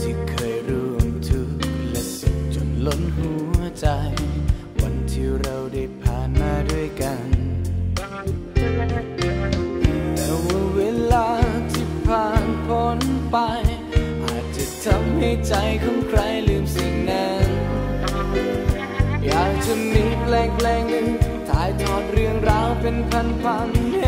ที่เคยร่วมทุและสุขจนล้นหัวใจ วันที่เราได้ผ่านมาด้วยกัน แต่ว่าเวลาที่ผ่านพ้นไป อาจจะทำให้ใจของใครลืมสิ่งนั้น อยากจะมีเพลงเพลงหนึ่งถ่ายทอดเรื่องราวเป็นพันๆ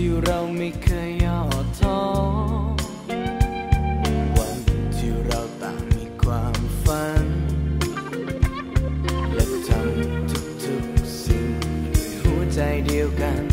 ที่เราไม่เคยย่อท้อวันที่เราต่างมีความฝัน และทำทุกๆสิ่งด้วยหัวใจเดียวกัน